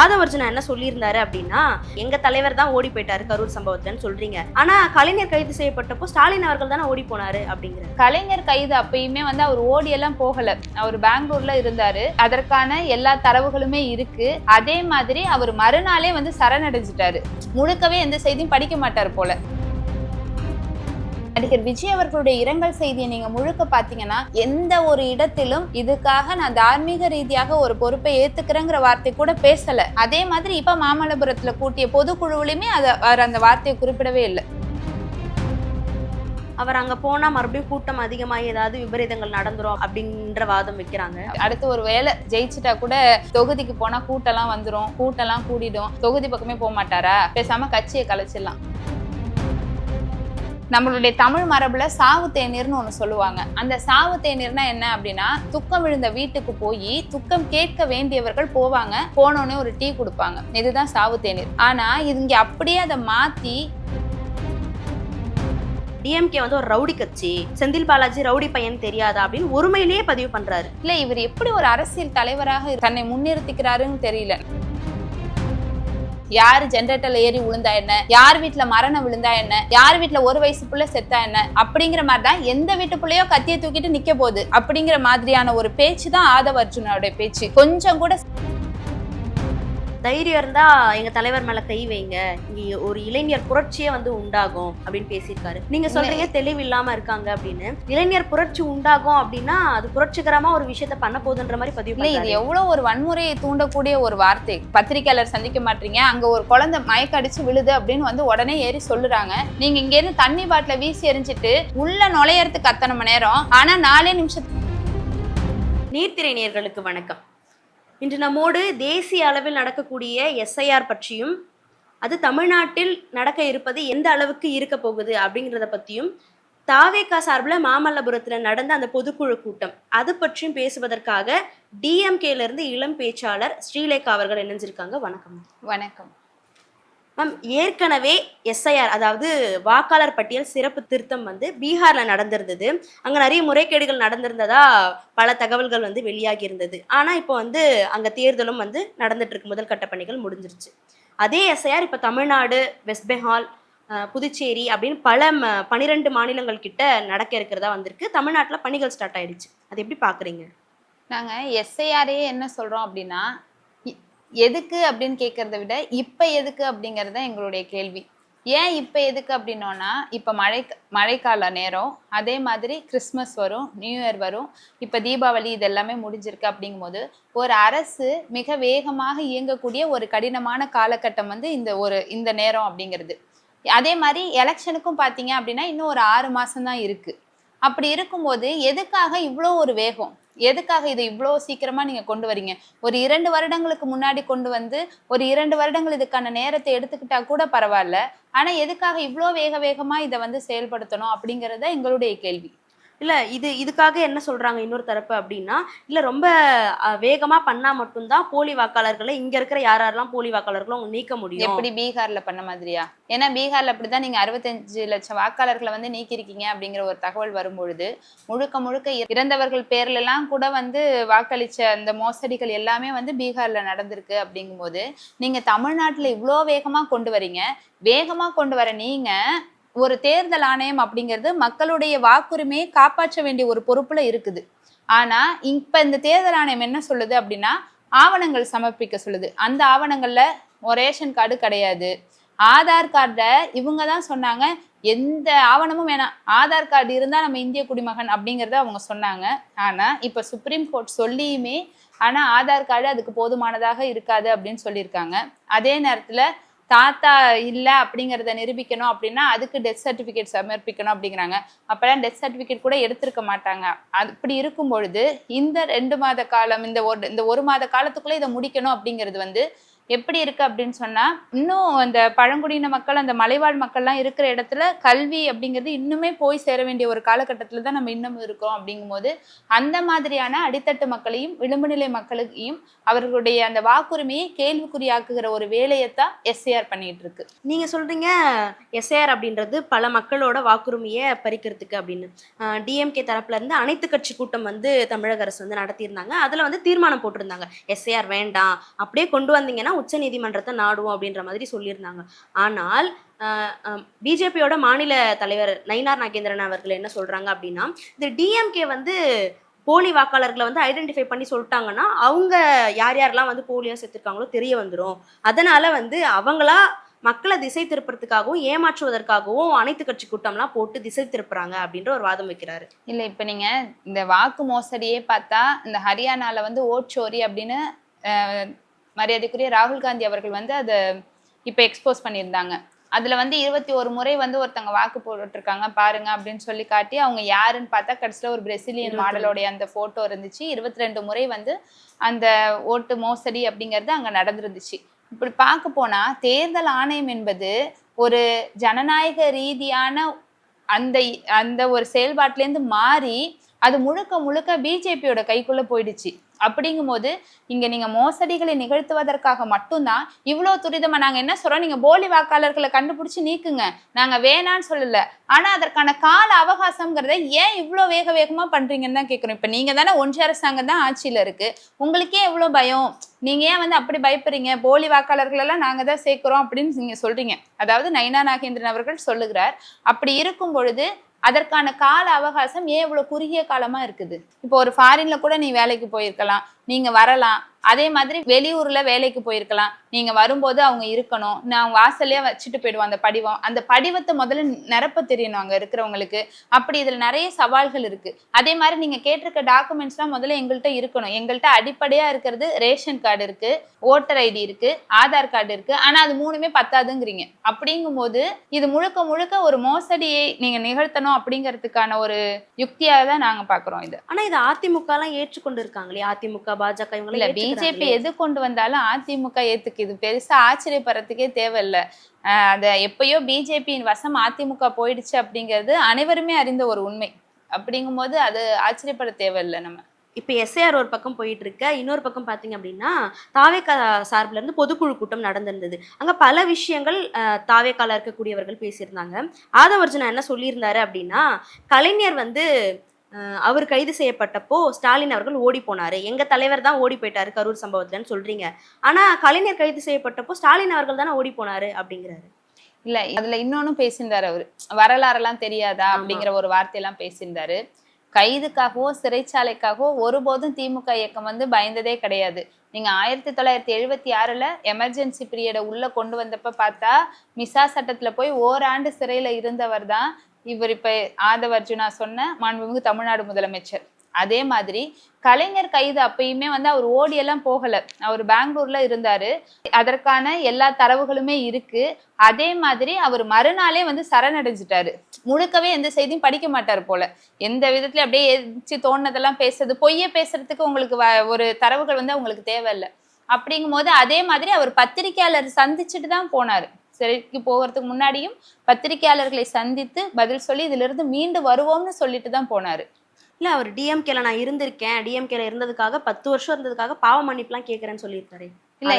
ஆதவர்ஜுனா என்ன சொல்லியிருந்தாரு அப்படின்னா எங்க தலைவர் தான் ஓடி போயிட்டாரு கரூர் சம்பவத்துலன்னு சொல்றீங்க. ஆனா கலைஞர் கைது செய்யப்பட்டப்போ ஸ்டாலின் அவர்கள் தானே ஓடி போனாரு அப்படிங்கிற கலைஞர் கைது அப்பயுமே வந்து அவர் ஓடி எல்லாம் போகல. அவர் பெங்களூர்ல இருந்தாரு. அதற்கான எல்லா தரவுகளுமே இருக்கு. அதே மாதிரி அவர் மறுநாளே வந்து சரணடைஞ்சிட்டாரு. முழுக்கவே எந்த செய்தியும் படிக்க மாட்டார் போல. நடிகர் விஜய் அவர்களுடைய இரங்கல் செய்தியை நீங்க முழுக்க பாத்தீங்கன்னா எந்த ஒரு இடத்திலும் இதுக்காக நான் தார்மீக ரீதியாக ஒரு பொறுப்பை ஏத்துக்கிறேங்கிற வார்த்தை கூட பேசல. அதே மாதிரி இப்ப மாமல்லபுரத்துல கூட்டிய பொதுக்குழுவிலுமே அதை அந்த வார்த்தையை குறிப்பிடவே இல்லை. அவர் அங்க போனா மறுபடியும் கூட்டம் அதிகமாகி ஏதாவது விபரீதங்கள் நடந்துரும் அப்படின்ற வாதம் வைக்கிறாங்க. அடுத்து ஒரு வேலை ஜெயிச்சுட்டா கூட தொகுதிக்கு போனா கூட்டம்லாம் வந்துரும் கூட்டம்லாம் கூடிடும். தொகுதி பக்கமே போக மாட்டாரா? பேசாம கட்சியை கலைச்சிடலாம். நம்மளுடைய தமிழ் மரபுல சாவு தேநீர்னு ஒன்று சொல்லுவாங்க. அந்த சாவு தேநீர்னா என்ன அப்படின்னா துக்கம் விழுந்த வீட்டுக்கு போய் துக்கம் கேட்க வேண்டியவர்கள் போவாங்க. போனோடனே ஒரு டீ கொடுப்பாங்க. இதுதான் சாவு தேநீர். ஆனா இது இங்க அப்படியே அதை மாத்தி டிஎம்கே வந்து ஒரு ரவுடி கட்சி. செந்தில் பாலாஜி ரவுடி பையன் தெரியாதா அப்படின்னு ஒருமையிலேயே பதிவு பண்றாரு. இல்ல இவர் எப்படி ஒரு அரசியல் தலைவராக தன்னை முன்னிறுத்திக்கிறாருன்னு தெரியல. யார் ஜென்ரேட்டர்ல ஏறி விழுந்தா என்ன? யார் வீட்டுல மரணம் விழுந்தா என்ன? யார் வீட்டுல ஒரு வயசு புள்ள செத்தா என்ன? அப்படிங்கிற மாதிரி தான் எந்த வீட்டு புள்ளையோ கத்தியை தூக்கிட்டு நிக்க போகுது. அப்படிங்கிற மாதிரியான ஒரு பேச்சு தான் ஆதவ அர்ஜுனோட பேச்சு. கொஞ்சம் கூட தைரியம் இருந்தா எங்க தலைவர் மேல கை வைங்க. இங்க ஒரு இளைஞர் புரட்சியே வந்து உண்டாகும் அப்படின்னு பேசியிருக்காரு. நீங்க சொல்றீங்க தெளிவு இல்லாம இருக்காங்க அப்படின்னு. இளைஞர் புரட்சி உண்டாகும் அப்படின்னா அது புரட்சிகரமா ஒரு விஷயத்த பண்ண போகுதுன்ற மாதிரி பதிவு இது. எவ்வளவு ஒரு வன்முறையை தூண்டக்கூடிய ஒரு வார்த்தை. பத்திரிக்கையாளர் சந்திக்க மாட்டீங்க. அங்க ஒரு குழந்தை மயக்க அடிச்சு விழுது அப்படின்னு வந்து உடனே ஏறி சொல்லுறாங்க. நீங்க இங்க இருந்து தண்ணி பாட்டில வீசி எரிஞ்சிட்டு உள்ள நுழையறதுக்கு அத்தனை மணி நேரம். ஆனா நாலே நிமிஷத்துக்கு நீர்த்திரை நேயர்களுக்கு வணக்கம். இன்று நம்மோடு தேசிய அளவில் நடக்கக்கூடிய எஸ்ஐஆர் பற்றியும் அது தமிழ்நாட்டில் நடக்க இருப்பது எந்த அளவுக்கு இருக்க போகுது அப்படிங்கிறத பற்றியும் தாவேகா சார்பில் மாமல்லபுரத்தில் நடந்த அந்த பொதுக்குழு கூட்டம் அது பற்றியும் பேசுவதற்காக டிஎம்கேலேருந்து இளம் பேச்சாளர் ஸ்ரீலேகா அவர்கள் இணைஞ்சிருக்காங்க. வணக்கம். வணக்கம். மேம் ஏற்கனவே எஸ்ஐஆர் அதாவது வாக்காளர் பட்டியல் சிறப்பு திருத்தம் வந்து பீகாரில் நடந்திருந்தது. அங்கே நிறைய முறைகேடுகள் நடந்திருந்ததா பல தகவல்கள் வந்து வெளியாகி இருந்தது. ஆனால் இப்போ வந்து அங்கே தேர்தலும் வந்து நடந்துட்டுருக்கு முதல் கட்ட பணிகள் முடிஞ்சிருச்சு. அதே எஸ்ஐஆர் இப்போ தமிழ்நாடு வெஸ்ட் பெங்கால் புதுச்சேரி அப்படின்னு பல ம பனிரெண்டு மாநிலங்கள் கிட்ட நடக்க இருக்கிறதா வந்திருக்கு. தமிழ்நாட்டில் பணிகள் ஸ்டார்ட் ஆயிடுச்சு. அது எப்படி பார்க்குறீங்க நாங்கள் எஸ்ஐஆரே என்ன சொல்கிறோம் அப்படின்னா எதுக்கு அப்படின்னு கேட்கறத விட இப்ப எதுக்கு அப்படிங்கறது தான் எங்களுடைய கேள்வி. ஏன் இப்ப எதுக்கு அப்படின்னோன்னா இப்ப மழை மழைக்கால நேரம் அதே மாதிரி கிறிஸ்மஸ் வரும் நியூ இயர் வரும் இப்ப தீபாவளி இது எல்லாமே முடிஞ்சிருக்கு அப்படிங்கும்போது ஒரு அரசு மிக வேகமாக இயங்கக்கூடிய ஒரு கடினமான காலகட்டம் வந்து இந்த ஒரு இந்த நேரம் அப்படிங்கிறது. அதே மாதிரி எலெக்ஷனுக்கும் பார்த்தீங்க அப்படின்னா இன்னும் ஒரு ஆறு மாசம் தான் இருக்கு. அப்படி இருக்கும்போது எதுக்காக இவ்வளோ ஒரு வேகம்? எதுக்காக இதை இவ்வளோ சீக்கிரமா நீங்க கொண்டு வரீங்க? ஒரு இரண்டு வருடங்களுக்கு முன்னாடி கொண்டு வந்து ஒரு இரண்டு வருடங்கள் இதுக்கான நேரத்தை எடுத்துக்கிட்டா கூட பரவாயில்ல. ஆனா எதுக்காக இவ்வளோ வேக வேகமா இதை வந்து செயல்படுத்தணும் அப்படிங்கறத எங்களுடைய கேள்வி. இல்ல இது இதுக்காக என்ன சொல்றாங்க இன்னொரு தரப்பு அப்படின்னா இல்ல ரொம்ப வேகமாக வேகமா பண்ணா மட்டும்தான் போலி வாக்காளர்களை இங்க இருக்கிற யார் யாரெல்லாம் போலி வாக்காளர்களும் அவங்க நீக்க முடியும். எப்படி பீகார்ல பண்ண மாதிரியா? ஏன்னா பீகார்ல அப்படிதான் நீங்க அறுபத்தஞ்சு லட்சம் வாக்காளர்களை வந்து நீக்கியிருக்கீங்க அப்படிங்கிற ஒரு தகவல் வரும்பொழுது முழுக்க முழுக்க இற- இறந்தவர்கள் பேர்ல எல்லாம் கூட வந்து வாக்களிச்ச அந்த மோசடிகள் எல்லாமே வந்து பீகார்ல நடந்திருக்கு அப்படிங்கும்போது நீங்க தமிழ்நாட்டுல இவ்வளோ வேகமா கொண்டு வரீங்க வேகமா கொண்டு வர நீங்க ஒரு தேர்தல் ஆணையம் அப்படிங்கிறது மக்களுடைய வாக்குரிமையை காப்பாற்ற வேண்டிய ஒரு பொறுப்புல இருக்குது. ஆனா இப்ப இந்த தேர்தல் ஆணையம் என்ன சொல்லுது அப்படின்னா ஆவணங்கள் சமர்ப்பிக்க சொல்லுது. அந்த ஆவணங்கள்ல ஒரு ரேஷன் கார்டு கிடையாது. ஆதார் கார்டை இவங்க தான் சொன்னாங்க. எந்த ஆவணமும் வேணாம். ஆதார் கார்டு இருந்தால் நம்ம இந்திய குடிமகன் அப்படிங்கிறத அவங்க சொன்னாங்க. ஆனால் இப்போ சுப்ரீம் கோர்ட் சொல்லியுமே ஆனால் ஆதார் கார்டு அதுக்கு போதுமானதாக இருக்காது அப்படின்னு சொல்லியிருக்காங்க. அதே நேரத்தில் தாத்தா இல்லை அப்படிங்கிறத நிரூபிக்கணும் அப்படின்னா அதுக்கு டெத் சர்டிஃபிகேட் சமர்ப்பிக்கணும் அப்படிங்கிறாங்க. அப்போல்லாம் டெத் சர்டிஃபிகேட் கூட எடுத்திருக்க மாட்டாங்க. அது இருக்கும் பொழுது இந்த ரெண்டு மாத காலம் இந்த ஒரு இந்த ஒரு மாத காலத்துக்குள்ளே இதை முடிக்கணும் அப்படிங்கிறது வந்து எப்படி இருக்கு அப்படின்னு சொன்னா இன்னும் அந்த பழங்குடியின மக்கள் அந்த மலைவாழ் மக்கள்லாம் இருக்கிற இடத்துல கல்வி அப்படிங்கிறது இன்னுமே போய் சேர வேண்டிய ஒரு காலகட்டத்தில் தான் நம்ம இன்னமும் இருக்கோம் அப்படிங்கும்போது அந்த மாதிரியான அடித்தட்டு மக்களையும் விளிம்பு நிலை மக்களையும் அவர்களுடைய அந்த வாக்குரிமையை கேள்விக்குறியாக்குகிற ஒரு வேலையை தான் எஸ்ஏஆர் பண்ணிட்டு இருக்கு. நீங்க சொல்றீங்க எஸ்ஏஆர் அப்படின்றது பல மக்களோட வாக்குரிமையை பறிக்கிறதுக்கு அப்படின்னு. டிஎம்கே தரப்புல இருந்து அனைத்து கட்சி கூட்டம் வந்து தமிழக அரசு வந்து நடத்தியிருந்தாங்க. அதுல வந்து தீர்மானம் போட்டிருந்தாங்க. எஸ்ஏஆர் வேண்டாம் அப்படியே கொண்டு வந்தீங்கன்னா உச்சநீதிமன்றத்தை நாடுவோம் அப்படின்ற மாதிரி சொல்லியிருந்தாங்க. ஆனால் பிஜேபியோட மாநில தலைவர் நயினார் நாகேந்திரன் அவர்கள் என்ன சொல்றாங்க அப்படின்னா இந்த டிஎம்கே வந்து போலி வாக்காளர்களை வந்து ஐடென்டிஃபை பண்ணி சொல்லிட்டாங்கன்னா அவங்க யார் யாரெல்லாம் வந்து போலியாக செத்துருக்காங்களோ தெரிய வந்துடும் அதனால வந்து அவங்களா மக்களை திசை திருப்புறதுக்காகவும் ஏமாற்றுவதற்காகவும் அனைத்து கட்சி கூட்டம்லாம் போட்டு திசை திருப்புறாங்க அப்படின்ற ஒரு வாதம் வைக்கிறாரு. இல்ல இப்ப நீங்க இந்த வாக்கு மோசடியே பார்த்தா இந்த ஹரியானால வந்து ஓட் சோரி அப்படின்னு மரியாதைக்குரிய ராகுல் காந்தி அவர்கள் வந்து அதை இப்ப எக்ஸ்போஸ் பண்ணியிருந்தாங்க. அதுல வந்து இருபத்தி ஒரு முறை வந்து ஒருத்தங்க வாக்கு போட்டுருக்காங்க பாருங்க அப்படின்னு சொல்லி காட்டி அவங்க யாருன்னு பார்த்தா கடைசியில ஒரு பிரசிலியன் மாடலோடைய அந்த போட்டோ இருந்துச்சு. இருபத்தி ரெண்டு முறை வந்து அந்த ஓட்டு மோசடி அப்படிங்கிறது அங்க நடந்துருந்துச்சு. இப்படி பார்க்க போனா தேர்தல் ஆணையம் என்பது ஒரு ஜனநாயக ரீதியான அந்த அந்த ஒரு செயல்பாட்டிலேருந்து மாறி அது முழுக்க முழுக்க பிஜேபியோட கைக்குள்ள போயிடுச்சு. அப்படிங்கும்போது இங்க நீங்க மோசடிகளை நிகழ்த்துவதற்காக மட்டும்தான் இவ்வளோ துரிதமா நாங்க என்ன சொல்றோம்? நீங்க போலி வாக்காளர்களை கண்டுபிடிச்சு நீக்குங்க. நாங்க வேணான்னு சொல்லல. ஆனா அதற்கான கால அவகாசம்ங்கிறத ஏன் இவ்வளோ வேக வேகமா பண்றீங்கன்னு தான் கேட்குறோம் இப்ப நீங்க தானே ஒன்றிய அரசாங்கம் தான் ஆட்சியில இருக்கு. உங்களுக்கே எவ்வளோ பயம்? நீங்க ஏன் வந்து அப்படி பயப்படுறீங்க? போலி வாக்காளர்கள் எல்லாம் நாங்க தான் சேர்க்கிறோம் அப்படின்னு நீங்க சொல்றீங்க. அதாவது நயனா நாகேந்திரன் அவர்கள் சொல்லுகிறார். அப்படி இருக்கும் பொழுது அதற்கான கால அவகாசம் ஏன் இவ்வளவு குறுகிய காலமா இருக்குது? இப்போ ஒரு ஃபாரின்ல கூட நீ வேலைக்கு போயிருக்கலாம். நீங்க வரலாம். அதே மாதிரி வெளியூர்ல வேலைக்கு போயிருக்கலாம். நீங்க வரும்போது அவங்க இருக்கணும். நான் வாசல்லே வச்சுட்டு போயிடுவோம் அந்த படிவம். அந்த படிவத்தை முதல்ல நிரப்ப தெரியணும் அங்க இருக்கிறவங்களுக்கு. அப்படி இதுல நிறைய சவால்கள் இருக்கு. அதே மாதிரி நீங்க கேட்டிருக்க டாக்குமெண்ட்ஸ்லாம் முதல்ல எங்கள்கிட்ட இருக்கணும். எங்கள்கிட்ட அடிப்படையா இருக்கிறது ரேஷன் கார்டு இருக்கு ஓட்டர் ஐடி இருக்கு ஆதார் கார்டு இருக்கு. ஆனா அது மூணுமே பத்தாதுங்கிறீங்க. அப்படிங்கும்போது இது முழுக்க முழுக்க ஒரு மோசடியை நீங்க நிகழ்த்தணும் அப்படிங்கிறதுக்கான ஒரு யுக்தியாக தான் நாங்க பாக்குறோம் இது. ஆனா இது அதிமுக எல்லாம் ஏற்றுக்கொண்டு இருக்காங்களே அதிமுக பாஜக இவங்க இல்ல பிஜேபி எது கொண்டு வந்தாலும் அதிமுக ஏத்துக்குது. பெருசா ஆச்சரியப்படுறதுக்கே தேவையில்ல. ஆஹ் அத எப்பயோ பிஜேபியின் வசம் அதிமுக போயிடுச்சு அப்படிங்கிறது அனைவருமே அறிந்த ஒரு உண்மை. அப்படிங்கும்போது அது ஆச்சரியப்பட தேவையில்லை நம்ம. இப்போ எஸ்ஐஆர் ஒரு பக்கம் போயிட்டு இருக்க இன்னொரு பக்கம் பார்த்தீங்க அப்படின்னா தாவேக்கா சார்பில் இருந்து பொதுக்குழு கூட்டம் நடந்திருந்தது. அங்கே பல விஷயங்கள் அஹ், தாவேக்கால இருக்கக்கூடியவர்கள் பேசியிருந்தாங்க. ஆதவர்ஜனா என்ன சொல்லியிருந்தாரு அப்படின்னா கலைஞர் வந்து அவர் கைது செய்யப்பட்டப்போ ஸ்டாலின் அவர்கள் ஓடி போனாரு. எங்க தலைவர் தான் ஓடி போயிட்டாரு கரூர் சம்பவத்துலன்னு சொல்றீங்க. ஆனா கலைஞர் கைது செய்யப்பட்டப்போ ஸ்டாலின் அவர்கள் தானே ஓடி போனாரு அப்படிங்கிறாரு. இல்ல அதுல இன்னொன்னும் பேசியிருந்தாரு அவரு. வரலாறெல்லாம் தெரியாதா. அப்படிங்கிற ஒரு வார்த்தையெல்லாம் பேசியிருந்தாரு. கைதுக்காகவோ சிறைச்சாலைக்காகவோ ஒருபோதும் திமுக இயக்கம் வந்து பயந்ததே கிடையாது. நீங்க ஆயிரத்தி தொள்ளாயிரத்தி எழுபத்தி ஆறுல எமர்ஜென்சி பீரியடை உள்ள கொண்டு வந்தப்ப பார்த்தா மிசா சட்டத்துல போய் ஓராண்டு சிறையில இருந்தவர் தான் இவர் இப்ப ஆதவ அர்ஜுனா சொன்ன மாண்புமிகு தமிழ்நாடு முதலமைச்சர். அதே மாதிரி கலைஞர் கைது அப்பயுமே வந்து அவர் ஓடியெல்லாம் போகல. அவர் பெங்களூர்ல இருந்தாரு. அதற்கான எல்லா தரவுகளுமே இருக்கு. அதே மாதிரி அவர் மறுநாளே வந்து சரணடைஞ்சிட்டாரு. முழுக்கவே எந்த செய்தியும் படிக்க மாட்டார் போல. எந்த விதத்துல அப்படியே எதிர்த்து தோணுனதெல்லாம் பேசுறது பொய்யே பேசுறதுக்கு உங்களுக்கு வ- ஒரு தரவுகள் வந்து அவங்களுக்கு தேவையில்லை. அப்படிங்கும் போது அதே மாதிரி அவர் பத்திரிக்கையாளர் சந்திச்சுட்டு தான் போனாரு. சிறைக்கு போகிறதுக்கு முன்னாடியும் பத்திரிக்கையாளர்களை சந்தித்து பதில் சொல்லி இதுல இருந்து மீண்டு வருவோம்னு சொல்லிட்டு தான் போனாரு. இல்ல அவர் டிஎம்கேல நான் இருந்திருக்கேன். டிஎம்கேல இருந்ததுக்காக பத்து வருஷம் இருந்ததுக்காக பாவ மன்னிப்புலாம் கேட்கறேன்னு சொல்லியிருக்காரு. இல்ல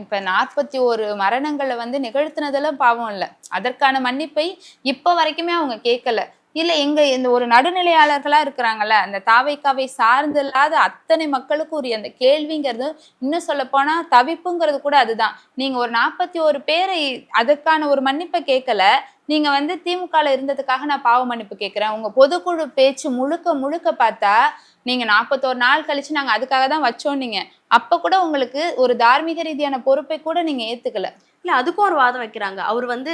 இப்ப நாற்பத்தி ஒரு மரணங்களை வந்து நிகழ்த்தினதெல்லாம் பாவம் இல்ல. அதற்கான மன்னிப்பை இப்ப வரைக்குமே அவங்க கேட்கல இல்ல எங்க இந்த ஒரு நடுநிலையாளர்களா இருக்கிறாங்கல்ல அந்த தாவைக்காவை சார்ந்தில்லாத அத்தனை மக்களுக்கும் உரிய அந்த கேள்விங்கிறது இன்னும் சொல்ல போனா தவிப்புங்கிறது கூட அதுதான். நீங்க ஒரு நாற்பத்தி ஒரு பேரை அதற்கான ஒரு மன்னிப்பை கேட்கல நீங்க வந்து திமுகல இருந்ததுக்காக நான் பாவ மன்னிப்பு கேட்கிறேன். உங்க பொதுக்குழு பேச்சு முழுக்க முழுக்க பார்த்தா நீங்க நாற்பத்தோரு நாள் கழிச்சு நாங்க அதுக்காக தான் வச்சோம் நீங்க அப்ப கூட உங்களுக்கு ஒரு தார்மீக ரீதியான பொறுப்பை கூட நீங்க ஏத்துக்கல. இல்ல அதுக்கும் ஒரு வாதம் வைக்கிறாங்க. அவர் வந்து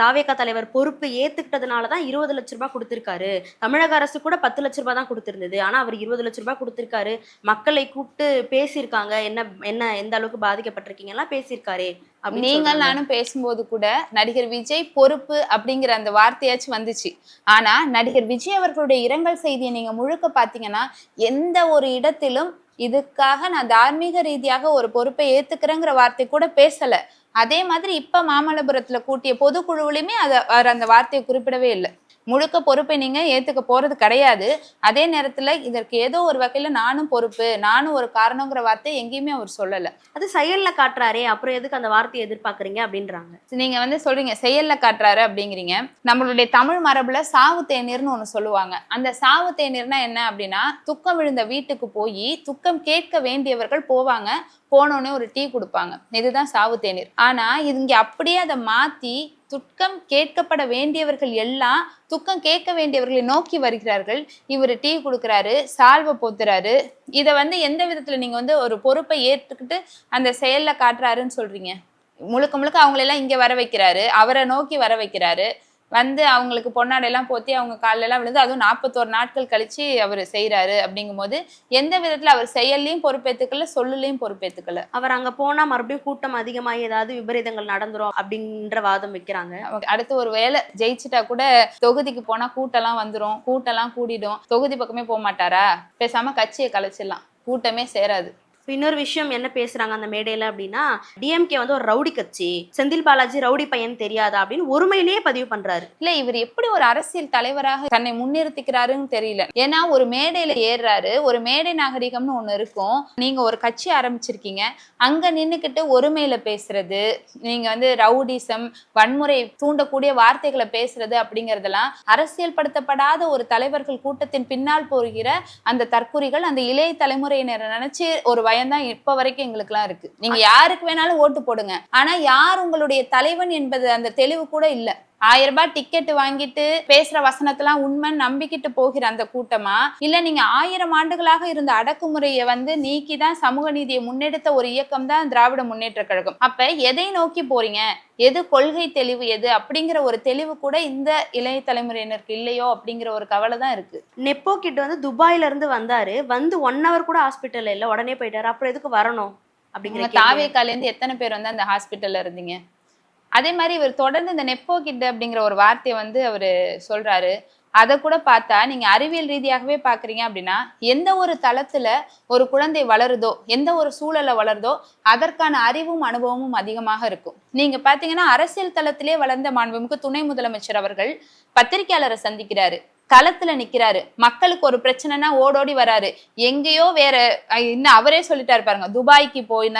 தாவேகா தலைவர் பொறுப்பு ஏத்துக்கிட்டதுனால தான் இருபது லட்ச ரூபாய் கொடுத்திருக்காரு. தமிழக அரசு கூட பத்து லட்ச ரூபாய் தான் கொடுத்திருந்தது. ஆனா அவர் இருபது லட்ச ரூபாய் கொடுத்திருக்காரு. மக்களை கூப்பிட்டு பேசியிருக்காங்க. என்ன என்ன எந்த அளவுக்கு பாதிக்கப்பட்டிருக்கீங்க எல்லாம் பேசியிருக்காரு நீங்கள். நானும் பேசும்போது கூட நடிகர் விஜய் பொறுப்பு அப்படிங்கிற அந்த வார்த்தையாச்சும் வந்துச்சு. ஆனா நடிகர் விஜய் அவர்களுடைய இரங்கல் செய்தியை நீங்க முழுக்க பாத்தீங்கன்னா எந்த ஒரு இடத்திலும் இதுக்காக நான் தார்மீக ரீதியாக ஒரு பொறுப்பை ஏத்துக்கிறேங்கிற வார்த்தை கூட பேசல. அதே மாதிரி இப்ப மாமல்லபுரத்துல கூட்டிய பொதுக்குழுவிலுமே அத அவர் அந்த வார்த்தையை குறிப்பிடவே இல்லை. முழுக்க பொறுப்பை நீங்க ஏத்துக்க போறது கிடையாது. அதே நேரத்துல இதற்கு ஏதோ ஒரு வகையில நானும் பொறுப்பு நானும் ஒரு காரணங்கிற வார்த்தை எங்கேயுமே அவர் சொல்லல. அது செயல்ல காட்டுறாரே அப்புறம் எதுக்கு அந்த வார்த்தையை எதிர்பார்க்கறீங்க அப்படின்றாங்க. நீங்க வந்து சொல்றீங்க செயல்ல காட்டுறாரு அப்படிங்கிறீங்க. நம்மளுடைய தமிழ் மரபுல சாவு தேநீர்னு ஒண்ணு சொல்லுவாங்க. அந்த சாவு தேநீர்னா என்ன அப்படின்னா துக்கம் விழுந்த வீட்டுக்கு போய் துக்கம் கேட்க வேண்டியவர்கள் போவாங்க. போனோடனே ஒரு டீ கொடுப்பாங்க. இதுதான் சாவு தேநீர். ஆனா இது இங்க அப்படியே அதை மாத்தி துக்கம் கேட்கப்பட வேண்டியவர்கள் எல்லாம் துக்கம் கேட்க வேண்டியவர்களை நோக்கி வருகிறார்கள். இவர் டீ கொடுக்குறாரு சால்வை போத்துறாரு. இதை வந்து எந்த விதத்தில் நீங்கள் வந்து ஒரு பொறுப்பை ஏற்றுக்கிட்டு அந்த செயலில் காட்டுறாருன்னு சொல்கிறீங்க முழுக்க முழுக்க அவங்களெல்லாம் இங்கே வர வைக்கிறாரு அவரை நோக்கி வர வைக்கிறாரு. வந்து அவங்களுக்கு பொன்னாடையெல்லாம் போத்தி அவங்க கால்ல எல்லாம் விழுந்து அதுவும் நாற்பத்தோரு நாட்கள் கழிச்சு அவர் செய்றாரு அப்படிங்கும்போது எந்த விதத்துல அவர் செயல்லையும் பொறுப்பேத்துக்கல சொல்லுலையும் பொறுப்பேத்துக்கல? அவர் அங்க போனா மறுபடியும் கூட்டம் அதிகமாகி ஏதாவது விபரீதங்கள் நடந்துரும் அப்படின்ற வாதம் வைக்கிறாங்க. அடுத்து ஒரு வேலை ஜெயிச்சுட்டா கூட தொகுதிக்கு போனா கூட்டம்லாம் வந்துரும் கூட்டம்லாம் கூடிடும். தொகுதி பக்கமே போக மாட்டாரா பேசாம கட்சியை கலைச்சிடலாம். கூட்டமே சேராது. இப்ப இன்னொரு விஷயம் என்ன பேசுறாங்க அந்த மேடையில அப்படின்னா டிஎம்கே வந்து ஒரு ரவுடி கட்சி செந்தில் பாலாஜி ரவுடி பையன் தெரியாதா அப்படின்னு ஒருமையிலேயே பதிவு பண்றாரு. இல்ல இவர் எப்படி ஒரு அரசியல் தலைவராக தன்னை முன்னிறுத்திக்கிறாருன்னு தெரியல. ஏன்னா ஒரு மேடையில ஏறுறாரு ஒரு மேடை நாகரிகம்னு ஒண்ணு இருக்கும். நீங்க ஒரு கட்சி ஆரம்பிச்சிருக்கீங்க அங்க நின்னுக்கிட்டு ஒருமையில பேசுறது நீங்க வந்து ரவுடிசம் வன்முறை தூண்டக்கூடிய வார்த்தைகளை பேசுறது அப்படிங்கறதெல்லாம் அரசியல் படுத்தப்படாத ஒரு தலைவர்கள் கூட்டத்தின் பின்னால் போகிற அந்த தற்குறிகள் அந்த இளைய தலைமுறையினரை நினைச்சு ஒரு பயம்தான் இப்ப வரைக்கும் எங்களுக்குலாம் இருக்கு. நீங்க யாருக்கு வேணாலும் ஓட்டு போடுங்க. ஆனா யார் உங்களுடைய தலைவன் என்பது அந்த தெளிவு கூட இல்ல. ஆயிரம் ரூபாய் டிக்கெட் வாங்கிட்டு பேசுற வசனத்தெல்லாம் உண்மைன்னு நம்பிக்கிட்டு போகிற அந்த கூட்டமா? இல்ல நீங்க ஆயிரம் ஆண்டுகளாக இருந்த அடக்குமுறையை வந்து நீக்கி தான் சமூக நீதியை முன்னெடுத்த ஒரு இயக்கம் தான் திராவிட முன்னேற்ற கழகம். அப்ப எதை நோக்கி போறீங்க? எது கொள்கை தெளிவு எது? அப்படிங்கிற ஒரு தெளிவு கூட இந்த இளைய தலைமுறையினருக்கு இல்லையோ அப்படிங்கிற ஒரு கவலை தான் இருக்கு. நெப்போ கிட்ட வந்து துபாயில இருந்து வந்தாரு. வந்து ஒன் ஹவர் கூட ஹாஸ்பிட்டல்ல இல்ல. உடனே போயிட்டாரு. அப்புறம் எதுக்கு வரணும்? அப்படிங்கிற. தாவேக்கால இருந்து எத்தனை பேர் வந்து அந்த ஹாஸ்பிட்டல்ல இருந்தீங்க? அதே மாதிரி இவர் தொடர்ந்து இந்த நெப்போ கிட் அப்படிங்கிற ஒரு வார்த்தையை வந்து அவரு சொல்றாரு. அதை கூட பார்த்தா நீங்க அறிவியல் ரீதியாகவே பாக்குறீங்க அப்படின்னா எந்த ஒரு தளத்துல ஒரு குழந்தை வளருதோ எந்த ஒரு சூழல்ல வளருதோ அதற்கான அறிவும் அனுபவமும் அதிகமாக இருக்கும். நீங்க பாத்தீங்கன்னா அரசியல் தளத்திலே வளர்ந்த மாண்புமிகு துணை முதலமைச்சர் அவர்கள் பத்திரிகையாளரை சந்திக்கிறாரு. களத்துல நிக்கிறாரு. மக்களுக்கு ஒரு பிரச்சனைனா ஓடோடி வராரு. எங்கேயோ வேற இன்னும் அவரே சொல்லிட்டாரு பாருங்க துபாய்க்கு போயின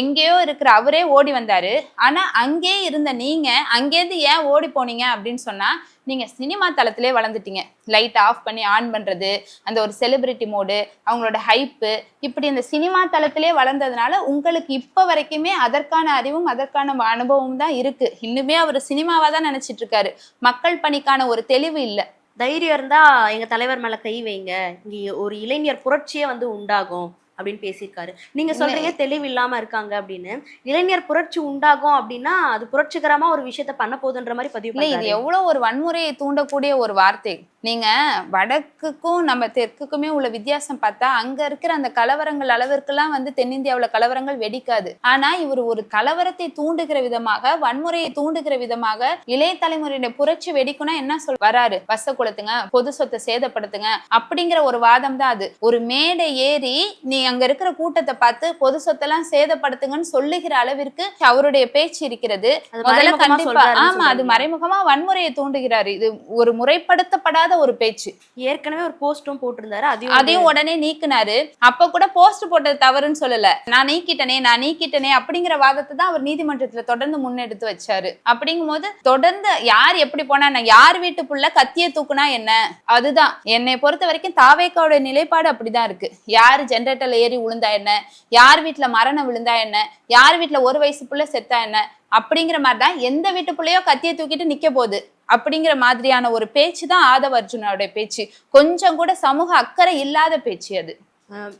எங்கேயோ இருக்கிற அவரே ஓடி வந்தாரு. ஆனா அங்கே இருந்த நீங்க அங்கேருந்து ஏன் ஓடி போனீங்க அப்படின்னு சொன்னா நீங்க சினிமா தளத்திலே வளர்ந்துட்டீங்க. லைட் ஆஃப் பண்ணி ஆன் பண்றது அந்த ஒரு செலிபிரிட்டி மோடு அவங்களோட ஹைப்பு இப்படி இந்த சினிமா தளத்திலே வளர்ந்ததுனால உங்களுக்கு இப்ப வரைக்குமே அதற்கான அறிவும் அதற்கான அனுபவமும் தான் இருக்கு. இன்னுமே அவர் சினிமாவா தான் நினைச்சிட்டு இருக்காரு. மக்கள் பணிக்கான ஒரு தெளிவு இல்லை. தைரியம் இருந்தா எங்க தலைவர் மேல கை வைங்க. இங்க ஒரு இளைஞர் புரட்சியே வந்து உண்டாகும் அப்படின்னு பேசியிருக்காரு. நீங்க சொல்றீங்க தெளிவு இல்லாம இருக்காங்க அப்படின்னு. இளைஞர் புரட்சி உண்டாகும் அப்படின்னா அது புரட்சிகரமா ஒரு விஷயத்த பண்ண போகுதுன்ற மாதிரி பதிவு இது எவ்வளவு ஒரு வன்முறையை தூண்டக்கூடிய ஒரு வார்த்தை. நீங்க வடக்குக்கும் நம்ம தெற்குக்குமே உள்ள வித்தியாசம் பார்த்தா அங்க இருக்கிற அந்த கலவரங்கள் அளவிற்கெல்லாம் வந்து தென்னிந்தியாவுல கலவரங்கள் வெடிக்காது. ஆனா இவர் ஒரு கலவரத்தை தூண்டுகிற விதமாக வன்முறையை தூண்டுகிற விதமாக இளைய தலைமுறையுடைய புரட்சி வெடிக்கும்னா என்ன சொல் வராரு. பஸ்ஸை கொளுத்துங்க பொது சொத்தை சேதப்படுத்துங்க அப்படிங்கிற ஒரு வாதம் தான் அது. ஒரு மேடை ஏறி நீ அங்க இருக்கிற கூட்டத்தை பார்த்து பொது சொத்தெல்லாம் சேதப்படுத்துங்கன்னு சொல்லுகிற அளவிற்கு அவருடைய பேச்சு இருக்கிறது. முதல்ல கண்டிப்பா ஆமா அது. மறைமுகமா வன்முறையை தூண்டுகிறாரு. இது ஒரு முறைப்படுத்தப்படாத ஒரு பேச்சு. ஏற்கனவே ஒரு போஸ்டும் போட்டிருந்தாரு அதையும் அதையும் உடனே நீக்குனாரு. அப்ப கூட போஸ்ட் போட்டது தவறுன்னு சொல்லல. நான் நீக்கிட்டனே நான் நீக்கிட்டனே அப்படிங்கிற வாதத்தை தான் அவர் நீதிமன்றத்துல தொடர்ந்து முன்னெடுத்து வச்சாரு. அப்படிங்கும்போது தொடர்ந்து யார் எப்படி போனா என்ன யார் வீட்டு புள்ள கத்திய தூக்குனா என்ன? அதுதான். என்னை பொறுத்த வரைக்கும் தாவேக்காவோட நிலைப்பாடு அப்படிதான் இருக்கு. யார் ஜென்ரேட்டர்ல ஏறி விழுந்தா என்ன? யார் வீட்டுல மரணம் விழுந்தா என்ன? யார் வீட்டுல ஒரு வயசு புள்ள செத்தா என்ன? அப்படிங்கிற மாதிரி தான் எந்த வீட்டு புள்ளையோ கத்தியை தூக்கிட்டு நிக்க போகுது. அப்படிங்கிற மாதிரியான ஒரு பேச்சு தான் ஆதவ அர்ஜுனோட பேச்சு. கொஞ்சம் கூட சமூக அக்கறை இல்லாத பேச்சு அது.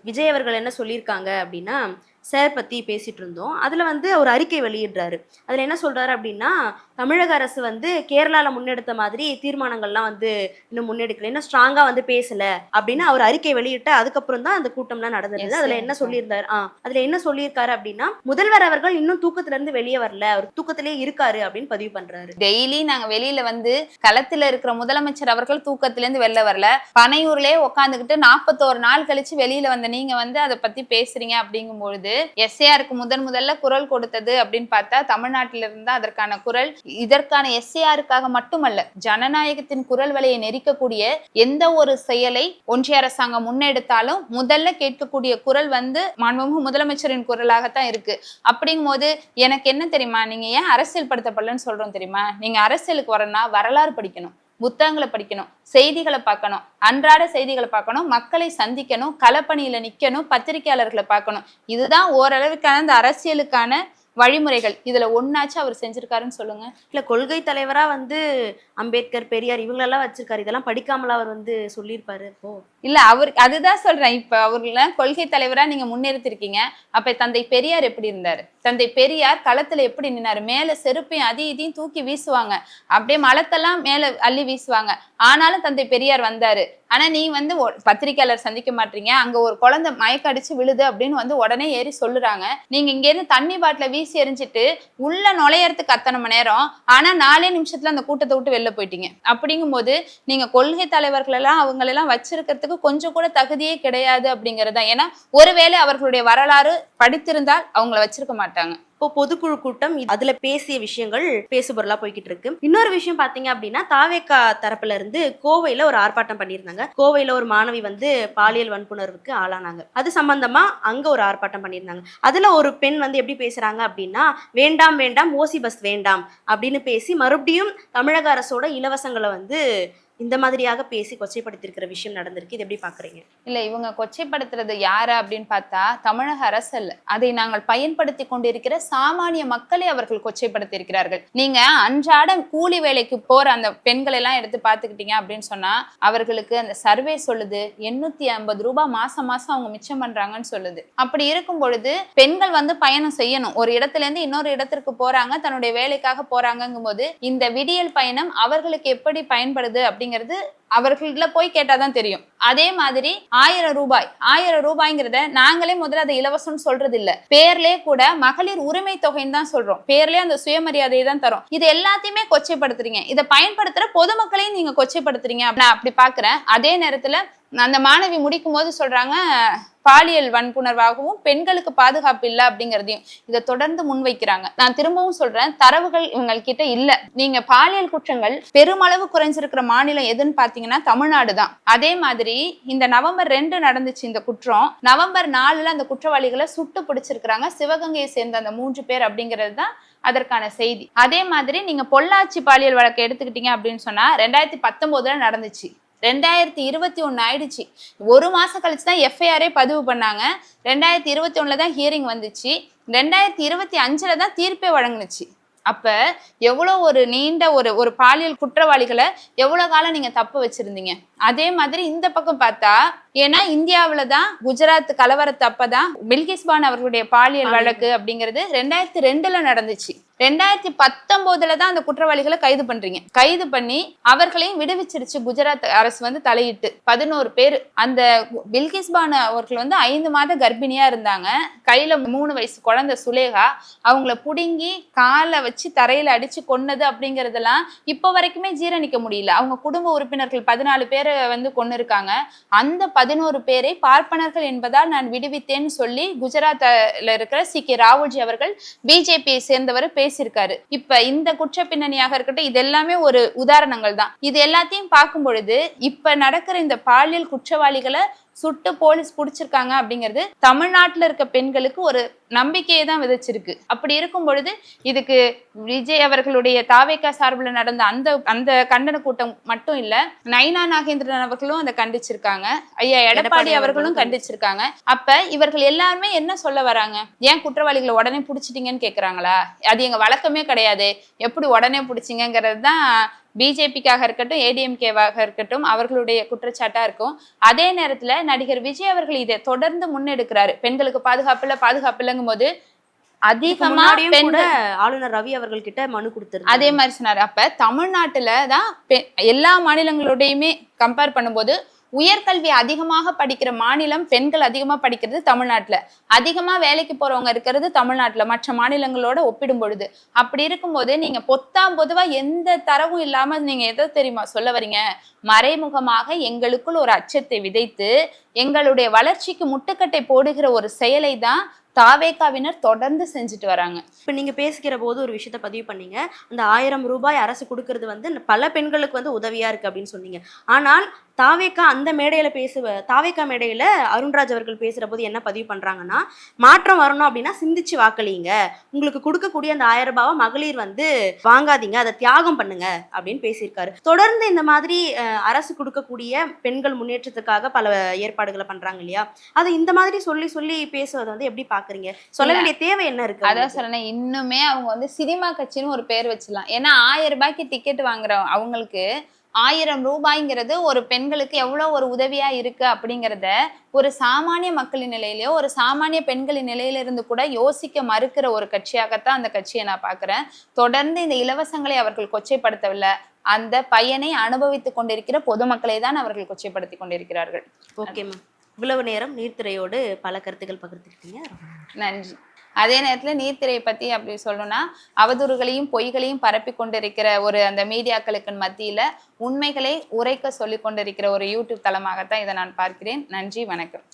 விஜய் அவர்கள் என்ன சொல்லியிருக்காங்க அப்படின்னா சார் பத்தி பேசிட்டு இருந்தோம் அதுல வந்து ஒரு அறிக்கை வெளியிடுறாரு. அதுல என்ன சொல்றாரு அப்படின்னா தமிழக அரசு வந்து கேரளால முன்னெடுத்த மாதிரி தீர்மானங்கள்லாம் வந்து இன்னும் முன்னெடுக்கல. இன்னும் ஸ்ட்ராங்கா வந்து பேசல அப்படின்னு அவர் அறிக்கை வெளியிட்ட அதுக்கப்புறம் தான் அந்த கூட்டம்லாம் நடந்தது. அதுல. என்ன சொல்லியிருந்தாரு? ஆ அதுல என்ன சொல்லியிருக்காரு அப்படின்னா முதல்வர் அவர்கள் இன்னும் தூக்கத்துல இருந்து வெளியே வரல. அவர் தூக்கத்திலே இருக்காரு அப்படின்னு பதிவு பண்றாரு. டெய்லி நாங்க வெளியில வந்து களத்துல இருக்கிற முதலமைச்சர் அவர்கள் தூக்கத்துல இருந்து வெளில வரல. பனையூர்லயே உட்காந்துக்கிட்டு நாற்பத்தோரு நாள் கழிச்சு வெளியில வந்த நீங்க வந்து அதை பத்தி பேசுறீங்க அப்படிங்கும் பொழுது எஸ்ஏஆருக்கு முதன் முதல்ல குரல் கொடுத்தது அப்படின்னு பார்த்தா தமிழ்நாட்டில இருந்தா அதற்கான குரல். இதற்கான எஸ்ஏஆருக்காக மட்டுமல்ல ஜனநாயகத்தின் குரல் வலையை நெரிக்கக்கூடிய எந்த ஒரு செயலை ஒன்றிய அரசாங்கம் முன்னெடுத்தாலும் முதல்ல கேட்கக்கூடிய குரல் வந்து மாண்புமிகு முதலமைச்சரின் குரலாகத்தான் இருக்கு. அப்படிங்கும் போது எனக்கு என்ன தெரியுமா? நீங்க ஏன் அரசியல் படுத்தப்படலன்னு சொல்றோம் தெரியுமா? நீங்க அரசியலுக்கு வரணும்னா வரலாறு படிக்கணும். புத்தகங்களை படிக்கணும் செய்திகளை பார்க்கணும் அன்றாட செய்திகளை பார்க்கணும் மக்களை சந்திக்கணும் களப்பணியில நிக்கணும் பத்திரிகையாளர்களை பார்க்கணும். இதுதான் ஓரளவுக்கான அந்த அரசியலுக்கான வழிமுறைகள் இதுல ஒன்னாச்சும் அவர் செஞ்சிருக்காருன்னு சொல்லுங்க. இல்ல கொள்கை தலைவரா வந்து அம்பேத்கர் பெரியார் இவங்களெல்லாம் வச்சிருக்காரு. இதெல்லாம் படிக்காமலா அவர் வந்து சொல்லியிருப்பாரு இப்போ. இல்ல அவர் அதுதான் சொல்றேன். இப்ப அவர்கள கொள்கை தலைவரா நீங்க முன்னிறுத்திருக்கீங்க அப்ப தந்தை பெரியார் எப்படி இருந்தாரு? தந்தை பெரியார் களத்துல எப்படி நின்னாரு? மேல செருப்பையும் அதையும் இதையும் தூக்கி வீசுவாங்க. அப்படியே மலத்தெல்லாம் மேல அள்ளி வீசுவாங்க. ஆனாலும் தந்தை பெரியார் வந்தாரு. ஆனா நீ வந்து ஒ- பத்திரிக்கையாளர் சந்திக்க மாட்டீங்க. அங்க ஒரு குழந்தை மயக்க அடிச்சு விழுது அப்படின்னு வந்து உடனே ஏறி சொல்லுறாங்க. நீங்க இங்க இருந்து தண்ணி பாட்டில வீசி எறிஞ்சிட்டு உள்ள நுழையறதுக்கு அத்தனை மணி நேரம். ஆனா நாலே நிமிஷத்துல அந்த கூட்டத்தை விட்டு வெளில போயிட்டீங்க. அப்படிங்கும்போது நீங்க கொள்கை தலைவர்கள் எல்லாம் அவங்களெல்லாம் வச்சிருக்கிறதுக்கு கொஞ்சம் கூட தகுதியே கிடையாது அப்படிங்கறதா ஏன்னா ஒருவேளை அவர்களுடைய வரலாறு படித்திருந்தால் அவங்கள வச்சிருக்க மாட்டாங்க. இப்போ பொதுக்குழு கூட்டம் அதுல பேசிய விஷயங்கள் பேசுபொருளா போய்கிட்டு இருக்கு. இன்னொரு விஷயம் பாத்தீங்க அப்படின்னா தாவேக்கா தரப்புல இருந்து கோவையில ஒரு ஆர்ப்பாட்டம் பண்ணியிருந்தாங்க. கோவையில ஒரு மாணவி வந்து பாலியல் வன்புணர்வுக்கு ஆளானாங்க. அது சம்பந்தமா அங்க ஒரு ஆர்ப்பாட்டம் பண்ணியிருந்தாங்க. அதுல ஒரு பெண் வந்து எப்படி பேசுறாங்க அப்படின்னா வேண்டாம் வேண்டாம் ஓசி பஸ் வேண்டாம் அப்படின்னு பேசி மறுபடியும் தமிழக அரசோட இலவசங்களை வந்து இந்த மாதிரியாக பேசி கொச்சைப்படுத்திருக்கிற விஷயம் நடந்திருக்கு. இது எப்படி பாக்குறீங்க? இல்ல இவங்க கொச்சைப்படுத்துறது யாரு அப்படின்னு பார்த்தா தமிழக அரசு அல்ல அதை நாங்கள் பயன்படுத்தி கொண்டிருக்கிற சாமானிய மக்களை அவர்கள் கொச்சைப்படுத்தியிருக்கிறார்கள். நீங்க அன்றாடம் கூலி வேலைக்கு போற அந்த பெண்களை எல்லாம் எடுத்து பார்த்துக்கிட்டீங்க அப்படின்னு சொன்னா அவர்களுக்கு அந்த சர்வே சொல்லுது. எண்ணூத்தி ஐம்பது ரூபாய் மாசம் மாசம் அவங்க மிச்சம் பண்றாங்கன்னு சொல்லுது. அப்படி இருக்கும் பொழுது பெண்கள் வந்து பயணம் செய்யணும். ஒரு இடத்துல இருந்து இன்னொரு இடத்திற்கு போறாங்க தன்னுடைய வேலைக்காக போறாங்கும் போது இந்த விடியல் பயணம் அவர்களுக்கு எப்படி பயன்படுது அப்படிங்கிறது அவர்கள போய் கேட்டாதான் தெரியும். அதே மாதிரி ஆயிரம் ரூபாய் ஆயிரம் ரூபாய்ங்கிறத நாங்களே முதல்ல அதை இலவசம்னு சொல்றது இல்ல பேர்லயே கூட மகளிர் உரிமை தொகைன்னு தான் சொல்றோம். பேர்லயே அந்த சுயமரியாதையை தான் தரும். இது எல்லாத்தையுமே கொச்சைப்படுத்துறீங்க. இதை பயன்படுத்துற பொதுமக்களையும் நீங்க கொச்சைப்படுத்துறீங்க. நான் அப்படி பாக்குறேன் அதே நேரத்துல அந்த மாணவி முடிக்கும் போது சொல்றாங்க பாலியல் வன்புணர்வாகவும் பெண்களுக்கு பாதுகாப்பு இல்லை அப்படிங்கிறதையும். இதை தொடர்ந்து முன்வைக்கிறாங்க. நான் திரும்பவும் சொல்றேன் தரவுகள் இவங்கள்கிட்ட இல்ல. நீங்க பாலியல் குற்றங்கள் பெருமளவு குறைஞ்சிருக்கிற மாநிலம் எதுன்னு பாத்தீங்கன்னா தமிழ்நாடு தான். அதே மாதிரி இந்த நவம்பர் ரெண்டு நடந்துச்சு இந்த குற்றம். நவம்பர் நாலுல அந்த குற்றவாளிகளை சுட்டு பிடிச்சிருக்கிறாங்க. சிவகங்கையை சேர்ந்த அந்த மூன்று பேர் அப்படிங்கிறது தான் அதற்கான செய்தி. அதே மாதிரி நீங்க பொள்ளாச்சி பாலியல் வழக்கு எடுத்துக்கிட்டீங்க அப்படின்னு சொன்னா ரெண்டாயிரத்தி பத்தொன்பதுல நடந்துச்சு. ரெண்டாயிரத்தி இருபத்தி ஒன்று ஆயிடுச்சு. ஒரு மாசம் கழிச்சு தான் எஃப்ஐஆரே பதிவு பண்ணாங்க. ரெண்டாயிரத்தி இருபத்தி ஒண்ணுல தான் ஹியரிங் வந்துச்சு. ரெண்டாயிரத்தி இருபத்தி அஞ்சுல தான் தீர்ப்பே வழங்குனுச்சு. அப்ப எவ்வளோ ஒரு நீண்ட ஒரு ஒரு பாலியல் குற்றவாளிகளை எவ்வளவு காலம் நீங்க தப்பு வச்சிருந்தீங்க? அதே மாதிரி இந்த பக்கம் பார்த்தா ஏன்னா இந்தியாவுல தான் குஜராத் கலவரத்து அப்பதான் பில்கிஸ் பான் அவர்களுடைய பாலியல் வழக்கு அப்படிங்கிறது ரெண்டாயிரத்தி ரெண்டுல நடந்துச்சு. ரெண்டாயிரத்தி பத்தொன்பதுல தான் அந்த குற்றவாளிகளை கைது பண்றீங்க. கைது பண்ணி அவர்களையும் விடுவிச்சிருச்சு குஜராத் அரசு வந்து தலையிட்டு. பதினோரு பேர். அந்த பில்கிஸ்பான் அவர்கள் வந்து ஐந்து மாத கர்ப்பிணியா இருந்தாங்க. கையில மூணு வயசு குழந்தை சுலேகா. அவங்கள புடுங்கி காலை வச்சு தரையில அடிச்சு கொன்னது அப்படிங்கறதெல்லாம் இப்போ வரைக்குமே ஜீரணிக்க முடியல. அவங்க குடும்ப உறுப்பினர்கள் பதினாலு பேரை வந்து கொன்னு இருக்காங்க அந்த பதினோரு பேரை பார்ப்பனர்கள் என்பதால் நான் விடுவித்தேன்னு சொல்லி குஜராத்ல இருக்கிற சி கே ராகுல்ஜி அவர்கள் பிஜேபியை சேர்ந்தவர் பேசியிருக்காரு. இப்ப இந்த குற்ற பின்னணியாக இருக்கட்டும் இது எல்லாமே ஒரு உதாரணங்கள் தான் இது எல்லாத்தையும் பார்க்கும் பொழுது இப்ப நடக்கிற இந்த பாலியல் குற்றவாளிகளை சுட்டு போலீஸ் பிடிச்சிருக்காங்க அப்படிங்கிறது தமிழ்நாட்டுல இருக்க பெண்களுக்கு ஒரு நம்பிக்கையை தான் விதைச்சிருக்கு. அப்படி இருக்கும் பொழுது இதுக்கு விஜய் அவர்களுடைய தாவேக்கா சார்பில் நடந்த அந்த அந்த கண்டன கூட்டம் மட்டும் இல்ல நைனா நாகேந்திரன் அவர்களும் அதை கண்டிச்சிருக்காங்க. ஐயா எடப்பாடி அவர்களும் கண்டிச்சிருக்காங்க. அப்ப இவர்கள் எல்லாருமே என்ன சொல்ல வராங்க? ஏன் குற்றவாளிகளை உடனே பிடிச்சிட்டீங்கன்னு கேக்குறாங்களா? அது எங்க வழக்கமே கிடையாது. எப்படி உடனே பிடிச்சிங்கிறது தான் பிஜேபிக்காக இருக்கட்டும் ஏடிஎம்கேவாக இருக்கட்டும் அவர்களுடைய குற்றச்சாட்டா இருக்கும். அதே நேரத்துல நடிகர் விஜய் அவர்கள் இதை தொடர்ந்து முன்னெடுக்கிறாரு. பெண்களுக்கு பாதுகாப்பு இல்ல பாதுகாப்பு இல்லைங்கும் போது அதிகமா ஆளுநர் ரவி அவர்கள் கிட்ட மனு கொடுத்திருந்தாங்க. அதே மாதிரி சொன்னாரு. அப்ப தமிழ்நாட்டுல தான் எல்லா மாநிலங்களோடையுமே கம்பேர் பண்ணும்போது உயர்கல்வி அதிகமாக படிக்கிற மாநிலம் பெண்கள் அதிகமா படிக்கிறது தமிழ்நாட்டுல. அதிகமா வேலைக்கு போறவங்க இருக்கிறது தமிழ்நாட்டுல மற்ற மாநிலங்களோட ஒப்பிடும் பொழுது அப்படி இருக்கும்போது நீங்க பொத்தாம் பொதுவா எந்த தரவும் இல்லாம நீங்க எதை தெரியுமா சொல்ல வரீங்க? மறைமுகமாக எங்களுக்குள் ஒரு அச்சத்தை விதைத்து எங்களுடைய வளர்ச்சிக்கு முட்டுக்கட்டை போடுகிற ஒரு செயலை தான் தாவேக்காவினர் தொடர்ந்து செஞ்சுட்டு வராங்க. இப்போ நீங்கள் பேசிக்கிற போது ஒரு விஷயத்த பதிவு பண்ணீங்க. அந்த ஆயிரம் ரூபாய் அரசு கொடுக்கறது வந்து பல பெண்களுக்கு வந்து உதவியாக இருக்குது அப்படின்னு சொன்னீங்க. ஆனால் தாவேக்கா அந்த மேடையில் பேசுவ தாவேக்கா மேடையில் அருண்ராஜ் அவர்கள் பேசுகிற போது என்ன பதிவு பண்ணுறாங்கன்னா மாற்றம் வரணும் அப்படின்னா சிந்திச்சு வாக்களிங்க. உங்களுக்கு கொடுக்கக்கூடிய அந்த ஆயிரம் ரூபாவை மகளிர் வந்து வாங்காதீங்க அதை தியாகம் பண்ணுங்க அப்படின்னு பேசியிருக்காரு. தொடர்ந்து இந்த மாதிரி அரசு கொடுக்கக்கூடிய பெண்கள் முன்னேற்றத்துக்காக பல ஏற்பாடுகளை பண்றாங்க இல்லையா? அதை இந்த மாதிரி சொல்லி சொல்லி பேசுவதை வந்து எப்படி பாக்குறீங்க? சொல்ல. வேண்டிய தேவை என்ன இருக்கு அதான்? சொல்றேன் இன்னுமே அவங்க வந்து சினிமா கட்சின்னு ஒரு பேர் வச்சிடலாம் ஏன்னா ஆயிரம் ரூபாய்க்கு டிக்கெட் வாங்குற அவங்களுக்கு ஆயிரம் ரூபாய்ங்கிறது ஒரு பெண்களுக்கு எவ்வளவு ஒரு உதவியா இருக்கு அப்படிங்கிறத ஒரு சாமானிய மக்களின் நிலையிலயோ ஒரு சாமானிய பெண்களின் நிலையில இருந்து கூட யோசிக்க மறுக்கிற ஒரு கட்சியாகத்தான் அந்த கட்சியை நான் பாக்குறேன். தொடர்ந்து இந்த இலவசங்களை அவர்கள் கொச்சைப்படுத்தவில்லை. அந்த பயனை அனுபவித்துக் கொண்டிருக்கிற பொதுமக்களை தான் அவர்கள் கொச்சைப்படுத்தி கொண்டிருக்கிறார்கள். Okay ma'am. இவ்வளவு நேரம் நீர்த்துறையோடு பல கருத்துக்கள் பகிர்ந்துக்கிட்டீங்க. நன்றி. அதே நேரத்துல நீர்த்திரையை பத்தி அப்படி சொல்லணும்னா அவதூறுகளையும் பொய்களையும் பரப்பி கொண்டிருக்கிற ஒரு அந்த மீடியாக்களுக்கு மத்தியில உண்மைகளை உரைக்க சொல்லி கொண்டிருக்கிற ஒரு யூடியூப் தளமாகத்தான் இதை நான் பார்க்கிறேன். நன்றி வணக்கம்.